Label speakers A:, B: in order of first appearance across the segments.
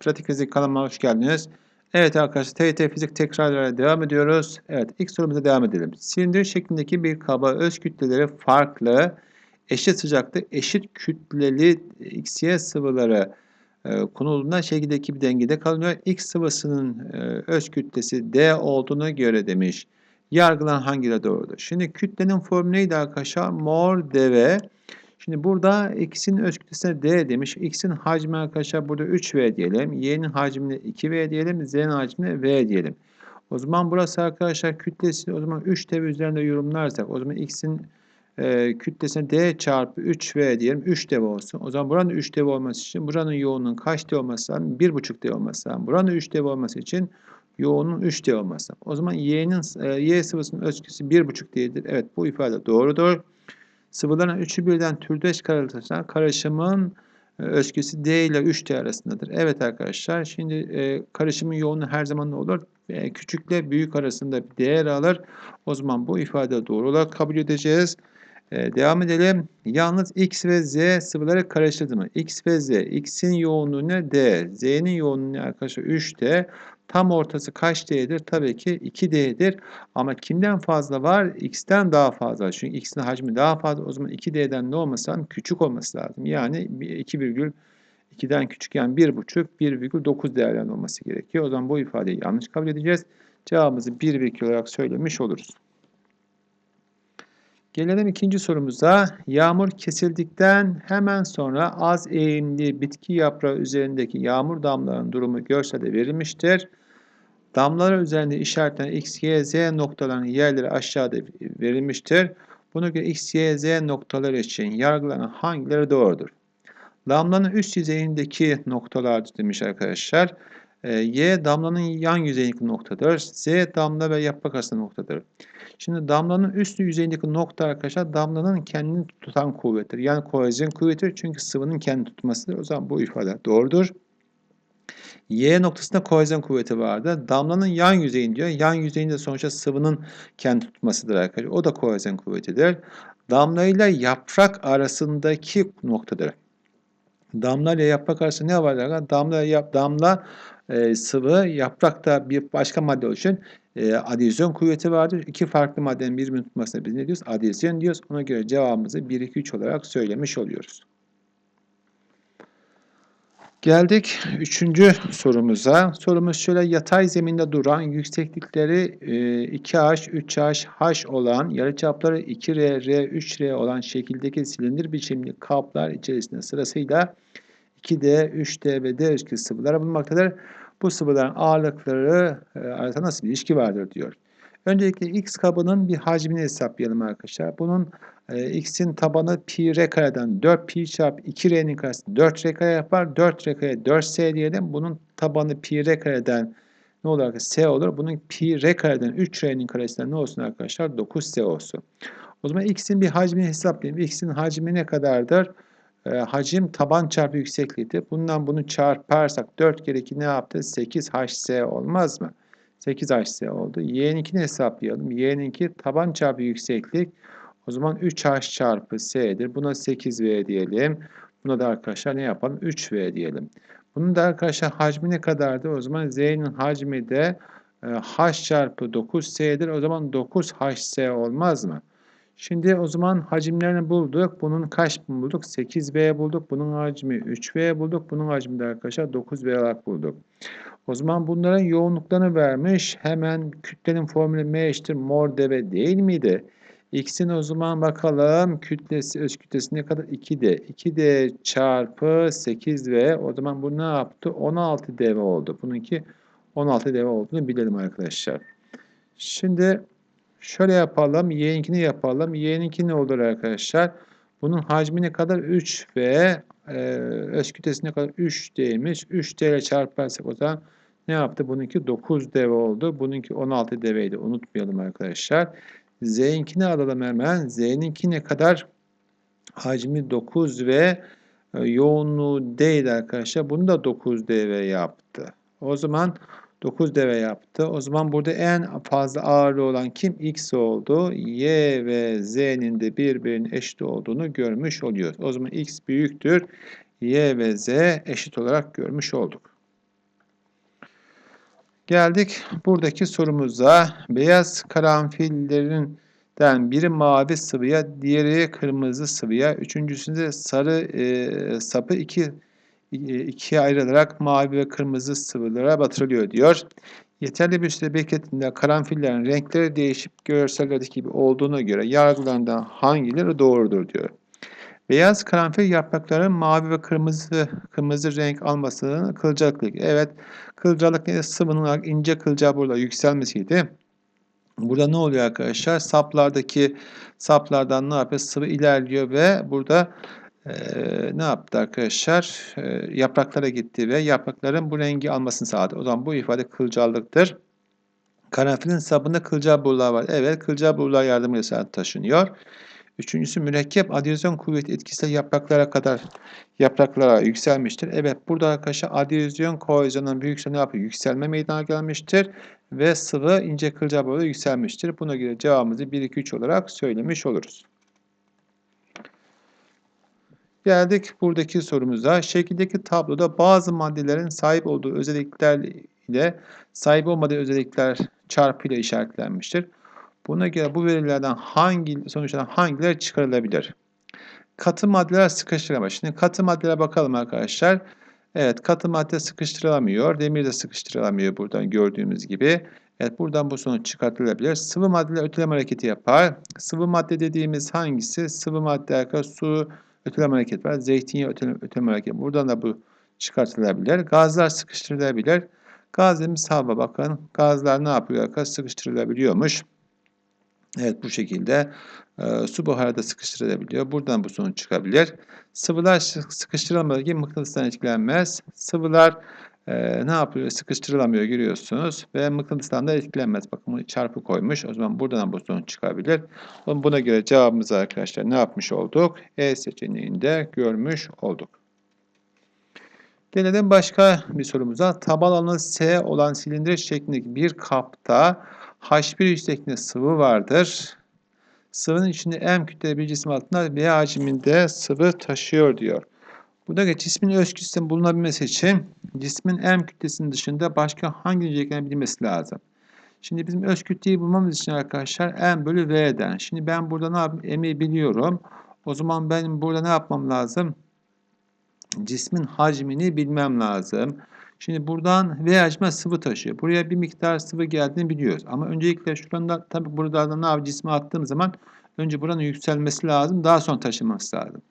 A: Pratik Fizik kanalıma hoş geldiniz. Evet arkadaşlar TYT Fizik tekrarlara devam ediyoruz. Evet ilk sorumuza devam edelim. Silindir şeklindeki bir kaba öz kütleleri farklı, eşit sıcaklık, eşit kütleli XY sıvıları e, konulduğunda şekildeki bir dengede kalıyor. X sıvısının e, öz kütlesi D olduğuna göre demiş. Yargılan hangileri doğrudur? Şimdi kütlenin formülü neydi arkadaşlar? Mol dv Şimdi burada x'in öz kütlesine d demiş. x'in hacmi arkadaşlar burada 3v diyelim. y'nin hacmine 2v diyelim. z'nin hacmine v diyelim. O zaman burası arkadaşlar kütlesi o zaman 3 dev üzerinde yorumlarsak o zaman x'in e, kütlesine d çarpı 3v diyelim. 3 dev olsun. O zaman buranın 3 dev olması için buranın yoğunluğun kaç dev olması lazım? 1,5 dev olması lazım. Buranın 3 dev olması için yoğunluğun 3 dev olması lazım. O zaman y'nin e, y sıvısının öz kütlesi 1,5 değildir. Evet bu ifade doğrudur. Sıvıların üçü birden türdeş karışırsa karışımın e, özgüsü D ile 3D arasındadır. Evet arkadaşlar şimdi e, karışımın yoğunluğu her zaman ne olur? E, küçükle büyük arasında bir değer alır. O zaman bu ifade doğru olarak kabul edeceğiz. E, devam edelim. Yalnız X ve Z sıvıları karıştırdı mı? X ve Z. X'in yoğunluğu ne? D. Z'nin yoğunluğu ne arkadaşlar? 3D. Tam ortası kaç D'dir? Tabii ki 2D'dir. Ama kimden fazla var? X'ten daha fazla. Çünkü X'in hacmi daha fazla. O zaman 2D'den ne olması? Küçük olması lazım. Yani 2,2'den küçük yani 1,5, 1,9 değerlerinde olması gerekiyor. O zaman bu ifadeyi yanlış kabul edeceğiz. Cevabımızı 1,2 olarak söylemiş oluruz. Gelelim ikinci sorumuza. Yağmur kesildikten hemen sonra az eğimli bitki yaprağı üzerindeki yağmur damlalarının durumu görselde verilmiştir. Damlalar üzerinde işaretlenen X, Y, Z noktalarının yerleri aşağıda verilmiştir. Buna göre X, Y, Z noktaları için yargılanan hangileri doğrudur? Damlanın üst yüzeyindeki noktalar demiş arkadaşlar. Ee, y damlanın yan yüzeyindeki noktadır. Z damla ve yaprak arasında noktadır. Şimdi damlanın üst yüzeyindeki nokta arkadaşlar damlanın kendini tutan kuvvettir. Yani kohezyon kuvvetidir. Çünkü sıvının kendini tutmasıdır. O zaman bu ifade doğrudur. Y noktasında kohezyon kuvveti vardı. Damlanın yan yüzeyinde diyor. Yan yüzeyinde sonuçta sıvının kendi tutmasıdır arkadaşlar. O da kohezyon kuvvetidir. Damla ile yaprak arasındaki noktadır. Damla ile yaprak arasında ne var arkadaşlar? Damla, yap, damla e, sıvı, yaprakta bir başka madde oluşan e, adezyon kuvveti vardır. İki farklı maddenin birbirini tutmasına biz ne diyoruz? Adezyon diyoruz. Ona göre cevabımızı 1, 2, 3 olarak söylemiş oluyoruz. Geldik üçüncü sorumuza. Sorumuz şöyle yatay zeminde duran yükseklikleri 2H, 3H, H olan yarıçapları 2R, R, 3R olan şekildeki silindir biçimli kaplar içerisinde sırasıyla 2D, 3D ve D ölçülü sıvılar bulunmaktadır. Bu sıvıların ağırlıkları e, arasında nasıl bir ilişki vardır diyor. Öncelikle X kabının bir hacmini hesaplayalım arkadaşlar. Bunun e, X'in tabanı pi r kareden 4 pi çarpı 2 r'nin karesi 4 r kare yapar. 4 r kare 4 s diyelim. Bunun tabanı pi r kareden ne olur? S olur. Bunun pi r kareden 3 r'nin karesinden ne olsun arkadaşlar? 9 s olsun. O zaman X'in bir hacmini hesaplayalım. X'in hacmi ne kadardır? E, hacim taban çarpı yüksekliğidir. Bundan bunu çarparsak 4 kere 2 ne yaptı? 8 hs olmaz mı? 8hc oldu. Y'ninkini hesaplayalım. Y'ninki taban çarpı yükseklik. O zaman 3h çarpı s'dir. Buna 8v diyelim. Buna da arkadaşlar ne yapalım? 3v diyelim. Bunun da arkadaşlar hacmi ne kadardı? O zaman z'nin hacmi de e, h çarpı 9s'dir. O zaman 9hc olmaz mı? Şimdi o zaman hacimlerini bulduk. Bunun kaç bulduk? 8v bulduk. Bunun hacmi 3v bulduk. Bunun hacmi de arkadaşlar 9v olarak bulduk. O zaman bunların yoğunluklarını vermiş. Hemen kütlenin formülü M eşittir mol dv değil miydi? X'in o zaman bakalım kütlesi, öz kütlesi ne kadar? 2D. 2D çarpı 8V. O zaman bu ne yaptı? 16 dv oldu. Bununki 16 dv olduğunu bilelim arkadaşlar. Şimdi şöyle yapalım. Y'ninkini yapalım. Y'ninki ne olur arkadaşlar? Bunun hacmi ne kadar? 3V. Ee, öz kütlesi ne kadar? 3D'ymiş. 3D ile çarparsak o zaman ne yaptı? Bununki 9 deve oldu. Bununki 16 deveydi. Unutmayalım arkadaşlar. Z'inkini alalım hemen. Z'ninki ne kadar? Hacmi 9 ve e, yoğunluğu değil arkadaşlar. Bunu da 9 deve yaptı. O zaman 9 deve yaptı. O zaman burada en fazla ağırlığı olan kim? X oldu. Y ve Z'nin de birbirinin eşit olduğunu görmüş oluyoruz. O zaman X büyüktür. Y ve Z eşit olarak görmüş olduk. Geldik buradaki sorumuza. Beyaz karanfillerinden biri mavi sıvıya, diğeri kırmızı sıvıya, üçüncüsünde sarı e, sapı iki ikiye ayrılarak mavi ve kırmızı sıvılara batırılıyor diyor. Yeterli bir süre beklettiğinde karanfillerin renkleri değişip görsellerdeki gibi olduğuna göre yargılarından hangileri doğrudur diyor. Beyaz karanfil yaprakların mavi ve kırmızı kırmızı renk almasının kılcalıklık. Evet, kılcalık ne? Sıvının ince kılcal burada yükselmesiydi. Burada ne oluyor arkadaşlar? Saplardaki saplardan ne yapıyor? Sıvı ilerliyor ve burada e, ne yaptı arkadaşlar? E, yapraklara gitti ve yaprakların bu rengi almasını sağladı. O zaman bu ifade kılcallıktır. Karanfilin sapında kılcal borular var. Evet, kılcal borular yardımıyla taşınıyor. Üçüncüsü mürekkep adiyozyon kuvveti etkisiyle yapraklara kadar yapraklara yükselmiştir. Evet burada arkadaşlar adiyozyon koalizyonun büyük ne yapıyor? Yükselme meydana gelmiştir ve sıvı ince kılcal boyda yükselmiştir. Buna göre cevabımızı 1 2 3 olarak söylemiş oluruz. Geldik buradaki sorumuza. Şekildeki tabloda bazı maddelerin sahip olduğu özellikler ile sahip olmadığı özellikler çarpıyla işaretlenmiştir. Buna göre bu verilerden hangi sonuçlardan hangileri çıkarılabilir? Katı maddeler sıkıştıramaz. Şimdi katı maddelere bakalım arkadaşlar. Evet katı madde sıkıştırılamıyor. Demir de sıkıştırılamıyor buradan gördüğümüz gibi. Evet buradan bu sonuç çıkartılabilir. Sıvı maddeler öteleme hareketi yapar. Sıvı madde dediğimiz hangisi? Sıvı madde arkadaşlar su öteleme hareketi var. Zeytinyağı öteleme, öteleme hareketi. Buradan da bu çıkartılabilir. Gazlar sıkıştırılabilir. Gaz dediğimiz hava bakın. Gazlar ne yapıyor arkadaşlar? Sıkıştırılabiliyormuş. Evet bu şekilde e, su buharı da sıkıştırılabiliyor. Buradan bu sonuç çıkabilir. Sıvılar sıkıştırılmadığı gibi mıknatıstan etkilenmez. Sıvılar e, ne yapıyor? Sıkıştırılamıyor görüyorsunuz. Ve mıknatıstan da etkilenmez. Bakın çarpı koymuş. O zaman buradan bu sonuç çıkabilir. Buna göre cevabımızı arkadaşlar ne yapmış olduk? E seçeneğinde görmüş olduk. Gelelim başka bir sorumuza. Taban alanı S olan silindir şeklindeki bir kapta H1 yüksekliğinde sıvı vardır. Sıvının içinde M kütleli bir cisim altında V hacminde sıvı taşıyor diyor. Burada cismin öz kütlesinin bulunabilmesi için cismin M kütlesinin dışında başka hangi niceliklerin bilinmesi lazım. Şimdi bizim öz kütleyi bulmamız için arkadaşlar M bölü V'den. Şimdi ben burada ne yapayım? M'i biliyorum. O zaman benim burada ne yapmam lazım? Cismin hacmini bilmem lazım. Şimdi buradan V hacme sıvı taşıyor. Buraya bir miktar sıvı geldiğini biliyoruz. Ama öncelikle şurada tabii burada ne yapayım cismi attığım zaman önce buranın yükselmesi lazım. Daha sonra taşıması lazım.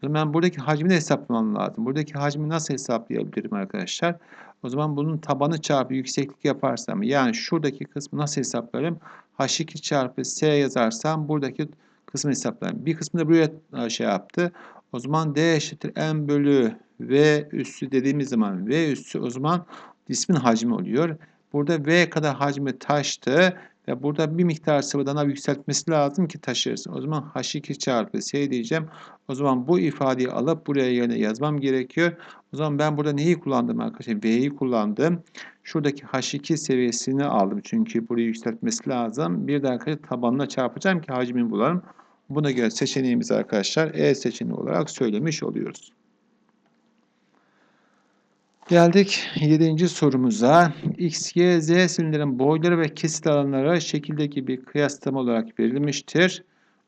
A: Zaman buradaki hacmini hesaplamam lazım. Buradaki hacmi nasıl hesaplayabilirim arkadaşlar? O zaman bunun tabanı çarpı yükseklik yaparsam yani şuradaki kısmı nasıl hesaplarım? H2 çarpı S yazarsam buradaki kısmı hesaplarım. Bir kısmı da buraya şey yaptı. O zaman D eşittir M bölü V üssü dediğimiz zaman V üssü o zaman cismin hacmi oluyor. Burada V kadar hacmi taştı ve burada bir miktar sıvıdan yükseltmesi lazım ki taşırsın. O zaman H2 çarpı S diyeceğim. O zaman bu ifadeyi alıp buraya yerine yazmam gerekiyor. O zaman ben burada neyi kullandım arkadaşlar? V'yi kullandım. Şuradaki H2 seviyesini aldım. Çünkü burayı yükseltmesi lazım. Bir de arkadaşlar tabanına çarpacağım ki hacmini bulalım. Buna göre seçeneğimiz arkadaşlar E seçeneği olarak söylemiş oluyoruz. Geldik 7. sorumuza. X, Y, Z silindirin boyları ve kesit alanları şekildeki bir kıyaslama olarak verilmiştir.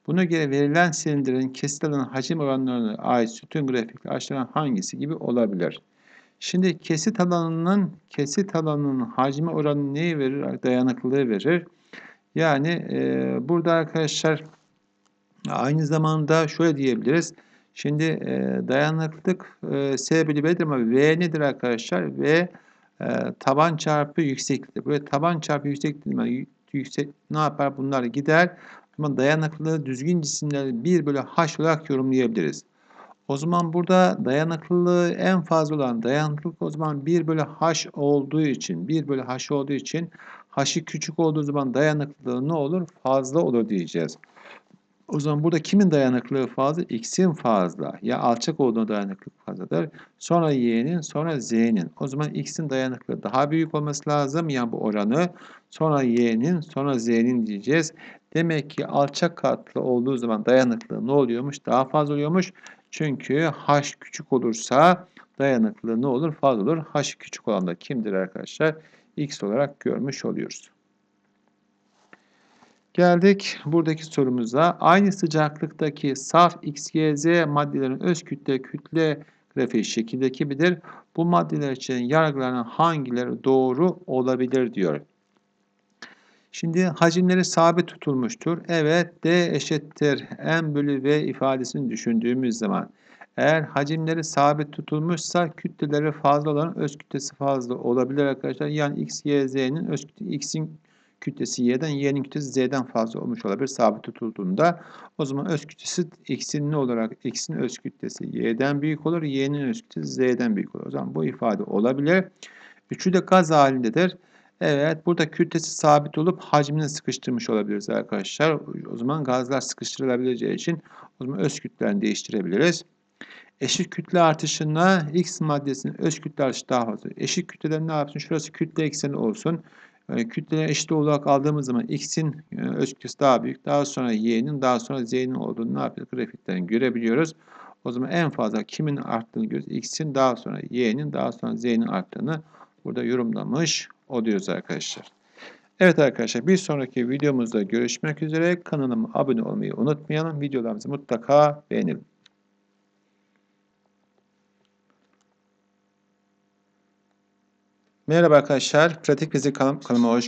A: Buna göre verilen silindirin kesit alanı hacim oranlarına ait sütun grafikleri aşağıdan hangisi gibi olabilir? Şimdi kesit alanının kesit alanının hacmi oranı neyi verir? Dayanıklılığı verir. Yani e, burada arkadaşlar aynı zamanda şöyle diyebiliriz. Şimdi e, dayanıklılık e, S bölü ama V nedir arkadaşlar? V e, taban çarpı yüksekliktir. Böyle taban çarpı yükseklik yani yüksek ne yapar? Bunlar gider. Ama dayanıklılığı düzgün cisimleri 1 bölü H olarak yorumlayabiliriz. O zaman burada dayanıklılığı en fazla olan dayanıklılık o zaman 1 bölü H olduğu için 1 bölü H olduğu için H'ı küçük olduğu zaman dayanıklılığı ne olur? Fazla olur diyeceğiz. O zaman burada kimin dayanıklılığı fazla? X'in fazla. Ya alçak olduğuna dayanıklılık fazladır. Sonra Y'nin, sonra Z'nin. O zaman X'in dayanıklılığı daha büyük olması lazım. Yani bu oranı. Sonra Y'nin, sonra Z'nin diyeceğiz. Demek ki alçak katlı olduğu zaman dayanıklılığı ne oluyormuş? Daha fazla oluyormuş. Çünkü H küçük olursa dayanıklılığı ne olur? Fazla olur. H küçük olan da kimdir arkadaşlar? X olarak görmüş oluyoruz. Geldik buradaki sorumuza. Aynı sıcaklıktaki saf X, Y, Z maddelerin öz kütle kütle grafiği şekildeki gibidir. Bu maddeler için yargılanan hangileri doğru olabilir diyor. Şimdi hacimleri sabit tutulmuştur. Evet D eşittir M bölü V ifadesini düşündüğümüz zaman eğer hacimleri sabit tutulmuşsa kütleleri fazla olan öz kütlesi fazla olabilir arkadaşlar. Yani X, Y, Z'nin öz kütlesi X'in kütlesi Y'den, Y'nin kütlesi Z'den fazla olmuş olabilir sabit tutulduğunda. O zaman öz kütlesi X'in ne olarak? X'in öz kütlesi Y'den büyük olur, Y'nin öz kütlesi Z'den büyük olur. O zaman bu ifade olabilir. Üçü de gaz halindedir. Evet, burada kütlesi sabit olup hacmini sıkıştırmış olabiliriz arkadaşlar. O zaman gazlar sıkıştırılabileceği için o zaman öz kütlelerini değiştirebiliriz. Eşit kütle artışına X maddesinin öz kütle artışı daha fazla. Eşit kütlelerin ne yapsın? Şurası kütle ekseni olsun. Yani kütleleri eşit olarak aldığımız zaman X'in e, öz kütlesi daha büyük. Daha sonra Y'nin, daha sonra Z'nin olduğunu ne yapıyoruz? Grafikten görebiliyoruz. O zaman en fazla kimin arttığını görüyoruz. X'in daha sonra Y'nin, daha sonra Z'nin arttığını burada yorumlamış oluyoruz arkadaşlar. Evet arkadaşlar bir sonraki videomuzda görüşmek üzere. Kanalıma abone olmayı unutmayalım. Videolarımızı mutlaka beğenelim. Merhaba arkadaşlar. Pratik Fizik kanalıma hoş